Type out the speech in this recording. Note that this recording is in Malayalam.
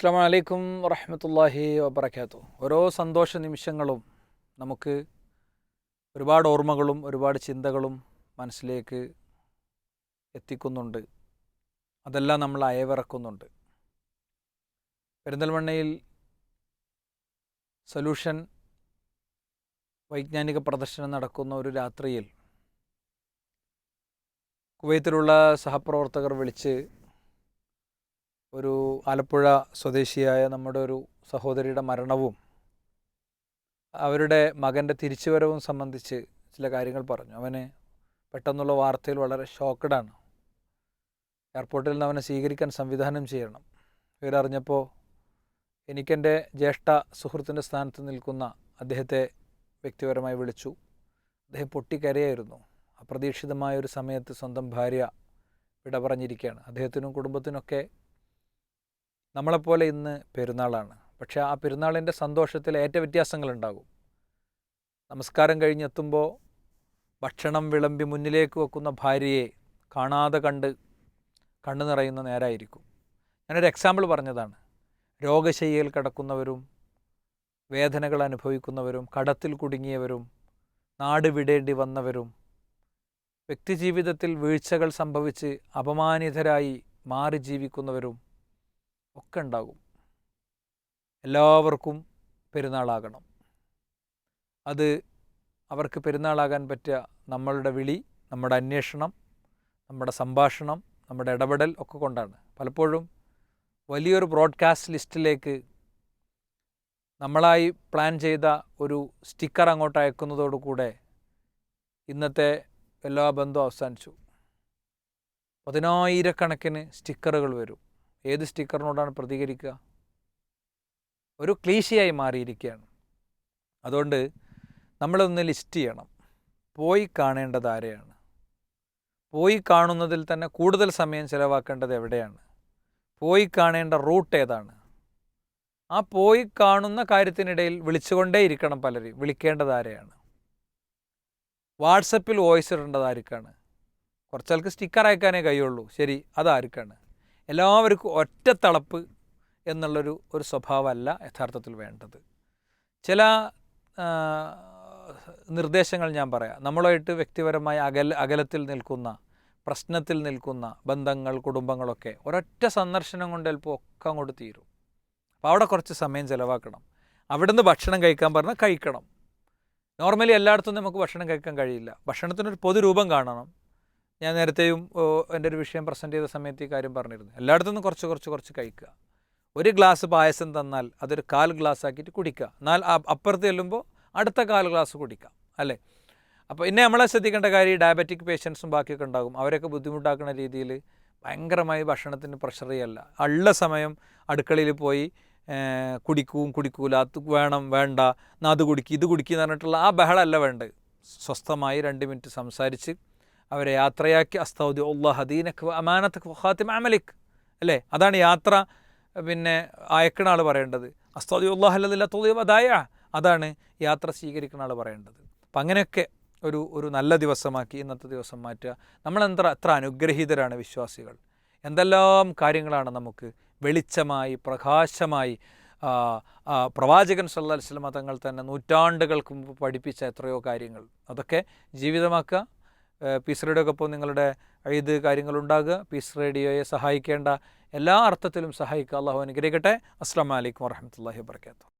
അസ്സാം വലൈക്കും വറഹമത്തല്ലാഹി വബർക്കാത്തു ഓരോ സന്തോഷ നിമിഷങ്ങളും നമുക്ക് ഒരുപാട് ഓർമ്മകളും ഒരുപാട് ചിന്തകളും മനസ്സിലേക്ക് എത്തിക്കുന്നുണ്ട്. അതെല്ലാം നമ്മൾ അയവിറക്കുന്നുണ്ട്. പെരിന്തൽമണ്ണയിൽ സൊല്യൂഷൻ വൈജ്ഞാനിക പ്രദർശനം നടക്കുന്ന ഒരു രാത്രിയിൽ കുവൈത്തിലുള്ള സഹപ്രവർത്തകർ വിളിച്ച് ഒരു ആലപ്പുഴ സ്വദേശിയായ നമ്മുടെ ഒരു സഹോദരിയുടെ മരണവും അവരുടെ മകന്റെ തിരിച്ചുവരവും സംബന്ധിച്ച് ചില കാര്യങ്ങൾ പറഞ്ഞു. അവന് പെട്ടെന്നുള്ള വാർത്തയിൽ വളരെ ഷോക്കഡാണ് എയർപോർട്ടിൽ നിന്ന് അവനെ സ്വീകരിക്കാൻ സംവിധാനം ചെയ്യണം. ഇവരറിഞ്ഞപ്പോൾ എനിക്കെന്റെ ജ്യേഷ്ഠ സുഹൃത്തിന്റെ സ്ഥാനത്ത് നിൽക്കുന്ന അദ്ദേഹത്തെ വ്യക്തിപരമായി വിളിച്ചു. അദ്ദേഹം പൊട്ടിക്കരയായിരുന്നു. അപ്രതീക്ഷിതമായ ഒരു സമയത്ത് സ്വന്തം ഭാര്യ വിട പറഞ്ഞിരിക്കുകയാണ് അദ്ദേഹത്തിനും കുടുംബത്തിനൊക്കെ നമ്മളെപ്പോലെ ഇന്ന് പെരുന്നാളാണ്. പക്ഷേ ആ പെരുന്നാളിന്റെ സന്തോഷത്തിൽ ഏറ്റ വ്യത്യാസങ്ങളുണ്ടാകും. നമസ്കാരം കഴിഞ്ഞെത്തുമ്പോൾ ഭക്ഷണം വിളമ്പി മുന്നിലേക്ക് വെക്കുന്ന ഭാര്യയെ കാണാതെ കണ്ട് കണ്ണു നിറയുന്ന നേരമായിരിക്കും ഞാനൊരു എക്സാമ്പിൾ പറഞ്ഞതാണ്. രോഗശയ്യയിൽ കിടക്കുന്നവരും വേദനകൾ അനുഭവിക്കുന്നവരും കടത്തിൽ കുടുങ്ങിയവരും നാട് വിടേണ്ടി വന്നവരും വ്യക്തിജീവിതത്തിൽ വീഴ്ചകൾ സംഭവിച്ച് അപമാനിതരായി മാറി ജീവിക്കുന്നവരും ഒക്കെ ഉണ്ടാകും. എല്ലാവർക്കും പെരുന്നാളാകണം. അത് അവർക്ക് പെരുന്നാളാകാൻ പറ്റുക നമ്മളുടെ വിളി നമ്മുടെ അന്വേഷണം നമ്മുടെ സംഭാഷണം നമ്മുടെ ഇടപെടൽ ഒക്കെ കൊണ്ടാണ്. പലപ്പോഴും വലിയൊരു ബ്രോഡ്കാസ്റ്റ് ലിസ്റ്റിലേക്ക് നമ്മളായി പ്ലാൻ ചെയ്ത ഒരു സ്റ്റിക്കർ അങ്ങോട്ട് അയക്കുന്നതോടുകൂടെ ഇന്നത്തെ എല്ലാ ബന്ധവും അവസാനിച്ചു. പതിനായിരക്കണക്കിന് സ്റ്റിക്കറുകൾ വരും. ഏത് സ്റ്റിക്കറിനോടാണ് പ്രതികരിക്കുക? ഒരു ക്ലീശയായി മാറിയിരിക്കുകയാണ്. അതുകൊണ്ട് നമ്മളൊന്ന് ലിസ്റ്റ് ചെയ്യണം. പോയി കാണേണ്ടത് ആരെയാണ്? പോയി കാണുന്നതിൽ തന്നെ കൂടുതൽ സമയം ചിലവാക്കേണ്ടത് എവിടെയാണ്? പോയി കാണേണ്ട റൂട്ട് ഏതാണ്? ആ പോയി കാണുന്ന കാര്യത്തിനിടയിൽ വിളിച്ചുകൊണ്ടേ ഇരിക്കണം പലരും വിളിക്കേണ്ടത് ആരെയാണ്? വാട്സപ്പിൽ വോയിസ് ഇടേണ്ടത് ആർക്കാണ്? കുറച്ചാൾക്ക് സ്റ്റിക്കർ അയക്കാനേ കഴിയുള്ളൂ. ശരി അതാർക്കാണ് എല്ലാവർക്കും ഒറ്റത്തളപ്പ് എന്നുള്ളൊരു ഒരു സ്വഭാവമല്ല യഥാർത്ഥത്തിൽ വേണ്ടത്. ചില നിർദ്ദേശങ്ങൾ ഞാൻ പറയാം. നമ്മളുമായിട്ട് വ്യക്തിപരമായ അകല അകലത്തിൽ നിൽക്കുന്ന പ്രശ്നത്തിൽ നിൽക്കുന്ന ബന്ധങ്ങൾ കുടുംബങ്ങളൊക്കെ ഒരൊറ്റ സന്ദർശനം കൊണ്ട് ചിലപ്പോൾ ഒക്കെ അങ്ങോട്ട് തീരും. അപ്പോൾ അവിടെ കുറച്ച് സമയം ചിലവാക്കണം. അവിടുന്ന് ഭക്ഷണം കഴിക്കാൻ പറഞ്ഞാൽ കഴിക്കണം. നോർമലി എല്ലായിടത്തും നമുക്ക് ഭക്ഷണം കഴിക്കാൻ കഴിയില്ല. ഭക്ഷണത്തിനൊരു പൊതുരൂപം കാണണം. ഞാൻ നേരത്തെയും എന്റെ ഒരു വിഷയം പ്രസന്റ് ചെയ്ത സമയത്ത് ഈ കാര്യം പറഞ്ഞിരുന്നു. എല്ലായിടത്തു നിന്നും കുറച്ച് കുറച്ച് കുറച്ച് കഴിക്കുക. ഒരു ഗ്ലാസ് പായസം തന്നാൽ അതൊരു കാൽ ഗ്ലാസ് ആക്കിയിട്ട് കുടിക്കുക. എന്നാൽ അപ്പുറത്ത് ചെല്ലുമ്പോൾ അടുത്ത കാൽ ഗ്ലാസ് കുടിക്കാം അല്ലേ? അപ്പോൾ ഇന്നെ നമ്മളെ ശ്രദ്ധിക്കേണ്ട കാര്യം ഡയബറ്റിക് പേഷ്യൻസും ബാക്കിയൊക്കെ ഉണ്ടാകും. അവരൊക്കെ ബുദ്ധിമുട്ടാക്കുന്ന രീതിയിൽ ഭയങ്കരമായി ഭക്ഷണത്തിന് പ്രഷർ ചെയ്യല്ല. ഉള്ള സമയം അടുക്കളയിൽ പോയി കുടിക്കും കുടിക്കൂല. അത് വേണം വേണ്ട. എന്നാൽ അത് കുടിക്കുക ഇത് കുടിക്കുക എന്ന് പറഞ്ഞിട്ടുള്ള ആ ബഹളമല്ല വേണ്ടത്. സ്വസ്ഥമായി രണ്ട് മിനിറ്റ് സംസാരിച്ച് അവരെ യാത്രയാക്കി അസ്തൗദി ഉള്ള ഹദീനക്ക് അമാനത്ത് ഖാത്തിമ അമലിക്. അല്ലേ? അതാണ് യാത്ര പിന്നെ അയക്കണ ആൾ പറയേണ്ടത്. അസ്തൗദി ഉള്ള അല്ലതില്ല അതായ അതാണ് യാത്ര സ്വീകരിക്കുന്ന ആൾ പറയേണ്ടത്. അപ്പം അങ്ങനെയൊക്കെ ഒരു ഒരു നല്ല ദിവസമാക്കി ഇന്നത്തെ ദിവസം മാറ്റുക. നമ്മളെത്ര എത്ര അനുഗ്രഹീതരാണ് വിശ്വാസികൾ. എന്തെല്ലാം കാര്യങ്ങളാണ് നമുക്ക് വെളിച്ചമായി പ്രകാശമായി പ്രവാചകൻ സല്ലാ വസ്ലമ തങ്ങൾ തന്നെ നൂറ്റാണ്ടുകൾക്ക് മുമ്പ് പഠിപ്പിച്ച എത്രയോ കാര്യങ്ങൾ. അതൊക്കെ ജീവിതമാക്കുക. പീസ് റേഡിയോക്കൊപ്പം നിങ്ങളുടെ ഇത് കാര്യങ്ങളുണ്ടാകുക. പീസ് റേഡിയോയെ സഹായിക്കേണ്ട എല്ലാ അർത്ഥത്തിലും സഹായിക്കുക. അള്ളാഹു അനുഗ്രഹിക്കട്ടെ. അസ്സാം വലൈക്കും വാഹമത്തല്ലാഹി വാബർക്കാത്തു